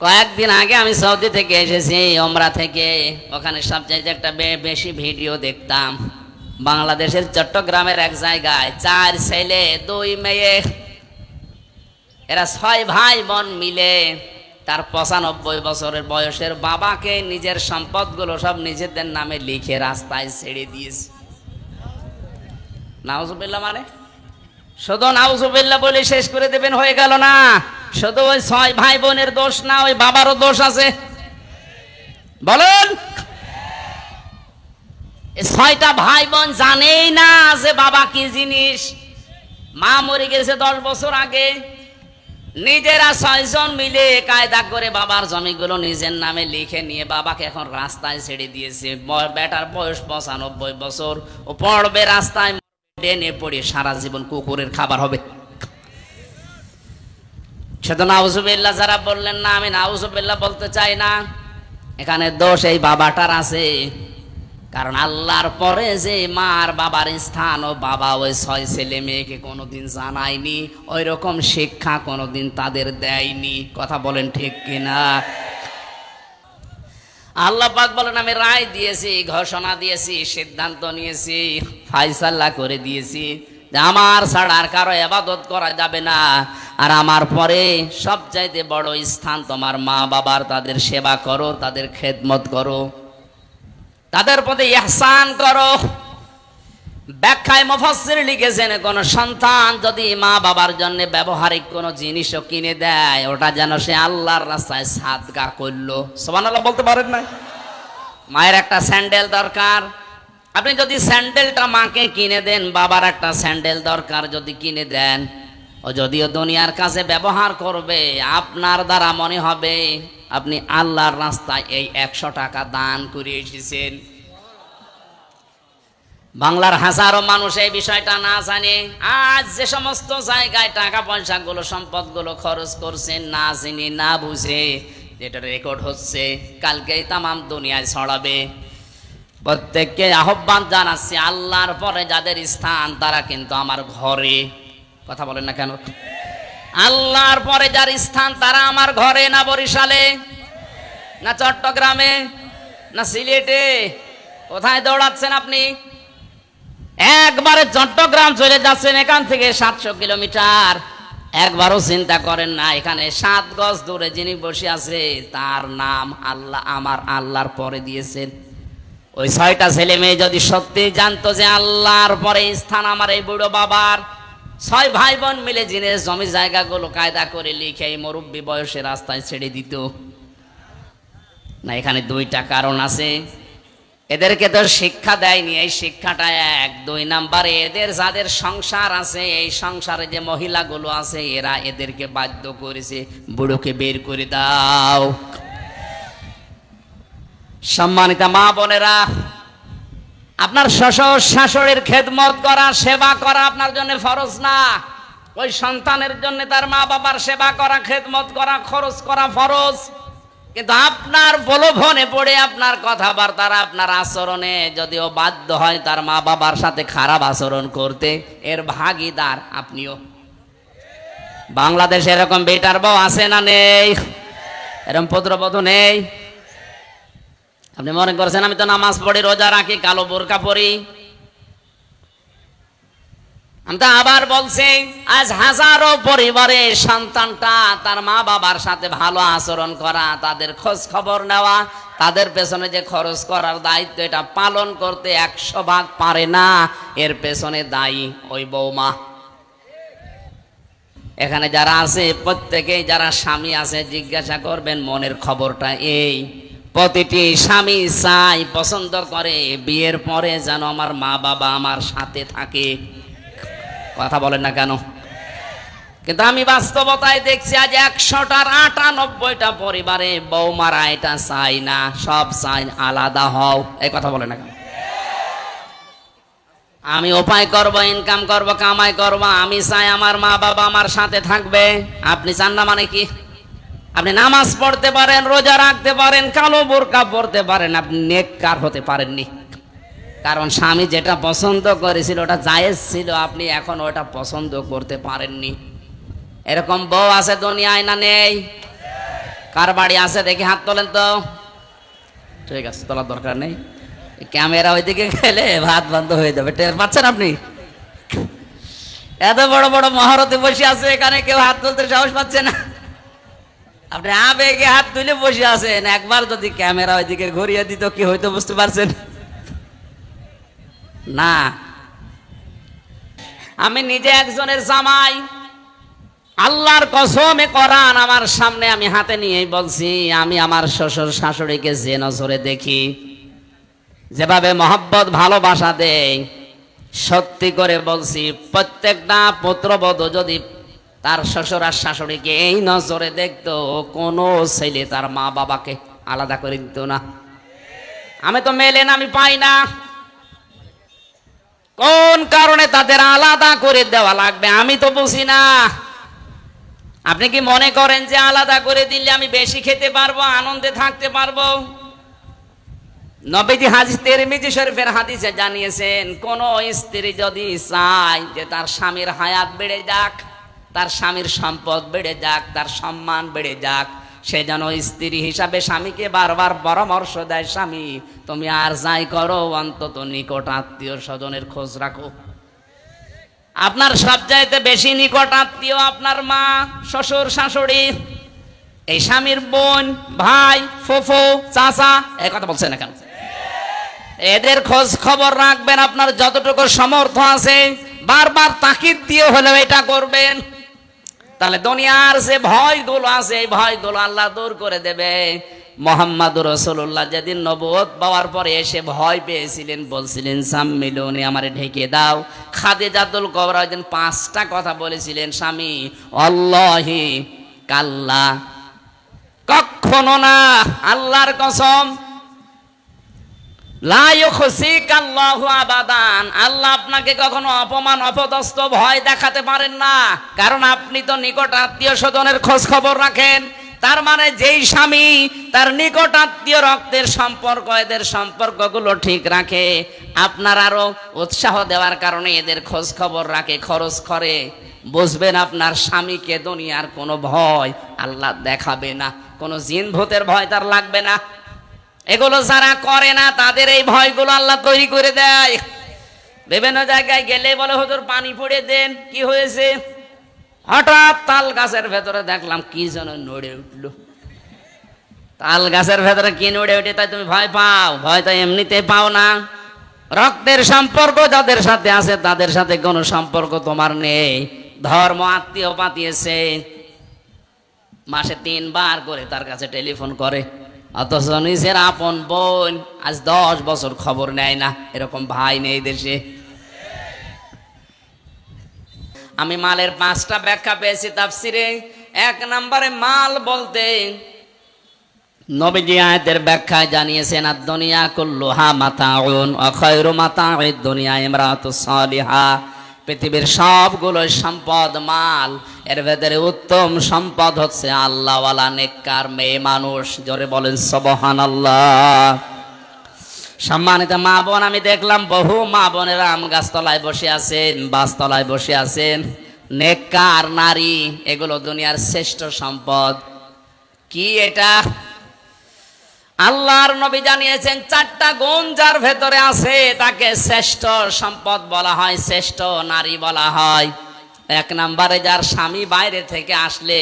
কয়েকদিন আগে আমি সৌদি থেকে এসেছি, ওমরা থেকে। ওখানে সবচাইতে একটা বেশি ভিডিও দেখতাম। বাংলাদেশের চট্টগ্রামের এক জায়গায় চার ছেলে, দুই মেয়ে, এরা ছয় ভাই বোন মিলে তার পঁচানব্বই বছরের বয়সের বাবাকে নিজের সম্পদগুলো সব নিজেদের নামে লিখে রাস্তায় ছেড়ে দিয়েছে। নাউজুবিল্লাহ মানে? শুধু নাউজুবিল্লাহ বলে শেষ করে দেবেন, হয়ে গেল না। শুধু ওই ছয় ভাই বোনের দোষ না, ওই বাবারও দোষ আছে। বলুন। ছয়টা ভাই বোন জানেই না যে বাবা কি জিনিস। মা মরে গেছে দশ বছর আগে। নিজেরা ছয়জন মিলে কায়দা করে বাবার জমিগুলো নিজের নামে লিখে নিয়ে বাবাকে এখন রাস্তায় ছেড়ে দিয়েছে। বেটার বয়স পঁচানব্বই বছর। ও পড়বে রাস্তায় ডেনে পড়ে সারা জীবন কুকুরের খাবার হবে। শুধু নাউজুবিল্লাহ যারা বললেন, না, আমি নাউজুবিল্লাহ বলতে চাই না। এখানে দোষ এই বাবাটার আছে। কারণ আল্লাহর পরে যে মার বাবার স্থান ও বাবা ওই ছয় ছেলে মেয়েকে কোনোদিন জানায়নি ওই রকম শিক্ষা কোনোদিন তাদের দেয়নি। কথা বলেন ঠিক কিনা? আল্লাহ পাক বলেন, আমি রায় দিয়েছি, ঘোষণা দিয়েছি, সিদ্ধান্ত নিয়েছি, ফাইসাল্লা করে দিয়েছি। আমার ছাড়া আর কারও এবাদত করা যাবে না। আর আমার পরে সবচাইতে বড় স্থান তোমার মা বাবার, তাদের সেবা করো, তাদের খেদমত করো। তাদের প্রতি ইহসান করো। ব্যাখ্যায় মুফাসসির লিখেছেন, কোন সন্তান যদি মা বাবার জন্য ব্যবহারিক কোনো জিনিসও কিনে দেয়, ওটা যেন সে আল্লাহর রাস্তায় সাদগা করল। সুবহানাল্লাহ বলতে পারেন না মায়ের একটা স্যান্ডেল দরকার আপনি যদি স্যান্ডেলটা মাকে কিনে দেন, বাবার একটা স্যান্ডেল দরকার যদি কিনে দেন। ও যদিও দুনিয়ার কাছে ব্যবহার করবে, আপনার দ্বারা মনে হবে আপনি আল্লাহর রাস্তায় এই একশো টাকা দান করে এসেছেন। বাংলার হাজারো মানুষ এই বিষয়টা না জানে। আজ যে সমস্ত জায়গায় টাকা পয়সাগুলো, সম্পদগুলো খরচ করছেন, না জেনে, না বুঝে, যেটা রেকর্ড হচ্ছে, কালকেই তামাম দুনিয়ায় ছড়াবে। প্রত্যেককে আহ্বান জানাচ্ছি, আল্লাহর পরে যাদের স্থান তারা কিন্তু আমার ঘরে। কথা বলেন না কেন? আল্লাহর পরে যার স্থান তারা আমার ঘরে, না বরিশালে, না চট্টগ্রামে, না সিলেটে। কোথায় দৌড়াচ্ছেন আপনি? একবারে চট্টগ্রাম চলে যাচ্ছেন এখান থেকে সাতশো কিলোমিটার। একবারও চিন্তা করেন না, এখানে সাত গজ দূরে যিনি বসে আছে, তার নাম আল্লাহ, আমার আল্লাহর পরে দিয়েছেন। ওই ছয়টা ছেলে মেয়ে যদি সত্যি জানতো যে আল্লাহর পরে স্থান আমার এই বুড়ো বাবার, ছয় ভাই বোন মিলে জিনিস জমি জায়গাগুলো কায়দা করে লিখে এই মুরব্বী বয়সে রাস্তায় ছেড়ে দিত। না, এখানে দুইটা কারণ আছে। এদেরকে তো শিক্ষা দেয়নি, এই শিক্ষাটা এক। দুই নাম্বারে, এদের যাদের সংসার আছে, এই সংসারে যে মহিলাগুলো আছে, এরা এদেরকে বাধ্য করেছে, বুড়োকে বের করে দাও। সম্মানিতা মা বোনেরা, আপনার শ্বশুর শাশুড়ির খেদমত করা, সেবা করা আপনার জন্য ফরজ না। ওই সন্তানের জন্য তার মা বাবার সেবা করা, খেদমত করা, খরচ করা ফরজ। কিন্তু আপনার প্রলোভনে পড়ে আপনার কথাবার্তার, আপনার আচরণে যদিও বাধ্য হয় তার মা বাবার সাথে খারাপ আচরণ করতে, এর ভাগিদার আপনিও। বাংলাদেশে এরকম বেটার বউ আছে না নেই? এরকম পুত্রবধূ নেই? আপনি মনে করছেন, আমি তো নামাজ পড়ি, রোজা রাখি, কালো বোরকা পরি। আমি তো আবার বলছি, আজ হাজারো পরিবারের সন্তানটা তার মা বাবার সাথে ভালো আচরণ করা, তাদের খোঁজ খবর নেওয়া, তাদের পেছনে যে খরচ করার দায়িত্ব, এটা পালন করতে একশো ভাগ পারে না, এর পেছনে দায়ী ওই বৌমা। এখানে যারা আছে, প্রত্যেকেই যারা স্বামী আছে, জিজ্ঞাসা করবেন, মনের খবরটা এই। প্রতিটি স্বামী চাই, পছন্দ করে, বিয়ের পরে যেন আমার মা বাবা আমার সাথে থাকে। কথা বলেন না কেন? কিন্তু আমি বাস্তবতায় দেখছি আজ একশোটার আটানব্বইটা পরিবারে বৌমারা এটা চাই না, সব চাই আলাদা হও। এই কথা বলে না কেন? আমি উপায় করব ইনকাম করব, কামাই করব, আমি চাই আমার মা বাবা আমার সাথে থাকবে। আপনি চান না মানে কি? আপনি নামাজ পড়তে পারেন, রোজা রাখতে পারেন, কালো বোরকা পড়তে পারেন, আপনি নেককার হতে পারেননি। কারণ স্বামী যেটা পছন্দ করেছিল, ওটা জায়েজ ছিল, আপনি এখন ওটা পছন্দ করতে পারেননি। এরকম বউ আছে দুনিয়ায় না নেই? কার বাড়ি আছে? দেখি হাত তোলেন তো। ঠিক আছে, তোলার দরকার নেই। ক্যামেরা ওইদিকে গেলে ভাত বন্ধ হয়ে যাবে। টের পাচ্ছেন আপনি? এত বড় বড় মহারতে বসে আছে, এখানে কেউ হাত তুলতে সাহস পাচ্ছে না। আপনি আবেগে হাত তুলে বসে আছেন। একবার যদি ক্যামেরা ওইদিকে ঘুরিয়ে দিত, কি হয়তো বুঝতে পারছেন? না। আমি নিজে একজনের জামাই। আল্লাহর কসমে করান আমার সামনে আমি হাতে নিয়েই বলছি, আমি আমার শ্বশুর শাশুড়িকে যে নজরে দেখি, যেভাবে মহব্বত, ভালোবাসা দেয়, সত্যি করে বলছি, প্রত্যেকটা পুত্রবধূ যদি তার শ্বশুর আর শাশুড়িকে এই নজরে দেখতো, কোনো ছেলে তার মা বাবাকে আলাদা করে দিত না। আমি তো মেলেন আমি পাই না। কোন কারণে তাদের আলাদা করে দেওয়া লাগবে, আমি তো বুঝি না। আপনি কি মনে করেন যে আলাদা করে দিলে আমি বেশি খেতে পারব, আনন্দে থাকতে পারব? নবীজি হাদিস তিরমিজি শরীফের হাদিসে জানিয়েছেন, কোন স্ত্রী যদি চায় যে তার স্বামীর হায়াত বেড়ে যাক তার স্বামীর সম্পদ বেড়ে যাক, তার সম্মান বেড়ে যাক। সে যেন স্ত্রী হিসাবে স্বামীকে বারবার পরামর্শ দেয়, স্বামী, তুমি আর যাই করো, অন্তত নিকট আত্মীয় স্বজনের খোঁজ রাখো। আপনার সব সবচাইতে বেশি নিকট আত্মীয় আপনার মা, শ্বশুর, শাশুড়ি, এই স্বামীর বোন, ভাই, ফুফু, চাচা এই কথা বলছেন না কেন? এদের খোঁজ খবর রাখবেন, আপনার যতটুকু সমর্থ আছে, বারবার তাকিদ দিয়ে হলেও এটা করবেন। তাহলে দুনিয়ার যে ভয়গুলো আছে, এই ভয়গুলো আল্লাহ দূর করে দেবে। মোহাম্মদ রসুল্লাহ যেদিন নবদ পাওয়ার পরে এসে ভয় পেয়েছিলেন, বলছিলেন সাম্মিলনে আমারে ঢেকে দাও। খাদে জাতুল কবর একদিন পাঁচটা কথা বলেছিলেন, স্বামী, অল্লাহি কাল্লা। কখনো না, আল্লাহর কসম আল্লাহ আপনাকে কখনো অপমান, অপদস্থ, ভয় দেখাতে পারেন না। কারণ আপনি তো নিকট আত্মীয় স্বজনের খোঁজ খবর রাখেন। তার মানে যেই স্বামী তার নিকট আত্মীয় রক্তের সম্পর্ক, এদের সম্পর্কগুলো ঠিক রাখে। আপনার আরও উৎসাহ দেওয়ার কারণে এদের খোঁজ খবর রাখে, খরচ করে। বুঝবেন আপনার স্বামীকে দুনিয়ার কোনো ভয় আল্লাহ দেখাবে না। কোনো জিন ভূতের ভয় তার লাগবে না। এগুলো যারা করে না, তাদের এই ভয়গুলো আল্লাহ তৈরি করে দেয়। বিভিন্ন জায়গায় গেলে বলে, হুজুর, পানি পড়ে দেন, কি হয়েছে? হঠাৎ তাল গাছের ভেতরে দেখলাম, কি যেন নড়ে উঠল। তাল গাছের ভেতরে কি নড়ে উঠে তাই তুমি ভয় পাও। ভয় তো এমনিতে পাও না। রক্তের সম্পর্ক যাদের সাথে আছে, তাদের সাথে কোনো সম্পর্ক তোমার নেই। ধর্ম আত্মীয় পাতিয়েছে। মাসে তিনবার করে তার কাছে টেলিফোন করে। অথচ নিজের আপন বোন, আজ দশ বছর খবর নেয় না, এরকম ভাই নেই দেশে। আমি মালের পাঁচটা ব্যাখ্যা পেয়েছি তাফসিরে। এক নম্বরে মাল বলতে নবীজি আয়াতের ব্যাখ্যায় জানিয়েছেন আর দুনিয়া কুল্লুহা মাতাউন অখয়রু মাতাউদ দুনিয়া ইমরাতু সালিহা। পৃথিবীর সবগুলো সম্পদ, মাল, এর ভেতরে উত্তম সম্পদ হচ্ছে আল্লাহওয়ালা, নেককার মেয়ে মানুষ। জোরে বলেন সবহান আল্লাহ সম্মানিত মা বোন, আমি দেখলাম বহু মা বোনেরা আম গাছতলায় বসে আছেন, বাসতলায় বসে আছেন। নেককার নারী, এগুলো দুনিয়ার শ্রেষ্ঠ সম্পদ। কি এটা? আল্লাহর নবী জানিয়েছেন, চারটা গুণ যার ভেতরে আছে তাকে শ্রেষ্ঠ সম্পদ বলা হয়, শ্রেষ্ঠ নারী বলা হয়। এক নম্বরে যার স্বামী বাইরে থেকে আসলে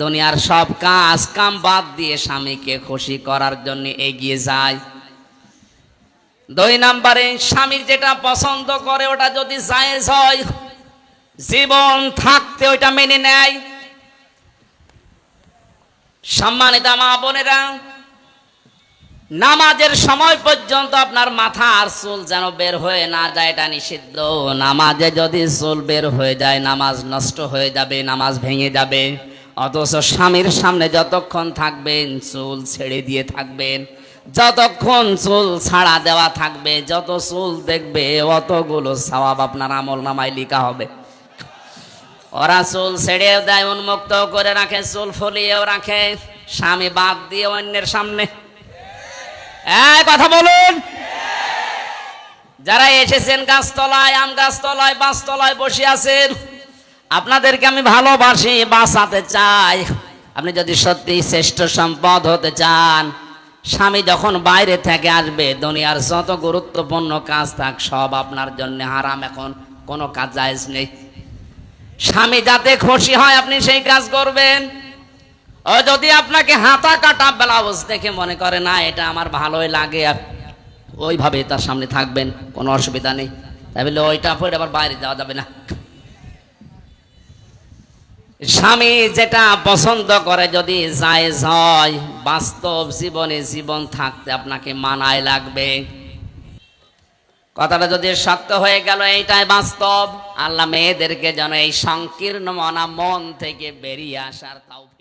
দুনিয়ার সব কাজ কাম বাদ দিয়ে স্বামীকে খুশি করার জন্য এগিয়ে যায়। দুই নম্বরে স্বামীর যেটা পছন্দ করে ওটা যদি জায়েজ হয়, জীবন থাকতে ওইটা মেনে নেয়। সম্মানিত মা বোনেরা নামাজের সময় পর্যন্ত আপনার মাথা আর চুল যেন বের হয়ে না যায়, এটা নিষিদ্ধ। নামাজে যদি চুল বের হয়ে যায়, নামাজ নষ্ট হয়ে যাবে, নামাজ ভেঙে যাবে। অথচ স্বামীর সামনে যতক্ষণ থাকবেন, চুল ছেড়ে দিয়ে থাকবেন। যতক্ষণ চুল ছাড়া দেওয়া থাকবে, যত চুল দেখবে, অতগুলো সওয়াব আপনার আমল নামায় লিখা হবে। ওরা চুল ছেড়েও দেয়, উন্মুক্ত করে রাখে, চুল ফলিয়েও রাখে। স্বামী বাদ দিয়ে অন্যের সামনে কথা বলুন। যারা এসেছেন গাছতলায়, আম গাছতলায়, বাসতলায় বসে আছেন, আপনাদেরকে আমি ভালোবাসি, বাঁচাতে চাই। আপনি যদি সত্যি শ্রেষ্ঠ সম্পদ হতে চান, স্বামী যখন বাইরে থেকে আসবে, দুনিয়ার যত গুরুত্বপূর্ণ কাজ থাক, সব আপনার জন্য হারাম, এখন কোনো কাজ জায়েজ নেই। স্বামী যাতে খুশি হয়, আপনি সেই কাজ করবেন। যদি আপনাকে হাতা কাটা ব্লাউজ দেখে মনে করে, না, এটা আমার ভালোই লাগে আপ- ওইভাবে তার সামনে থাকবেন, কোনো অসুবিধা নেই। তাই বলে, ওইটা পরে আবার বাইরে যাওয়া যাবে না। স্বামী যেটা পছন্দ করে, যদি জায়েজ হয়, বাস্তব জীবনে জীবন থাকতে আপনাকে মানায় লাগবে। কথাটা যদি সত্য হয়ে গেল, এইটাই বাস্তব। আল্লাহ মেয়েদেরকে যেন এই সংকীর্ণ মনা মন থেকে বেরিয়ে আসার তৌফিক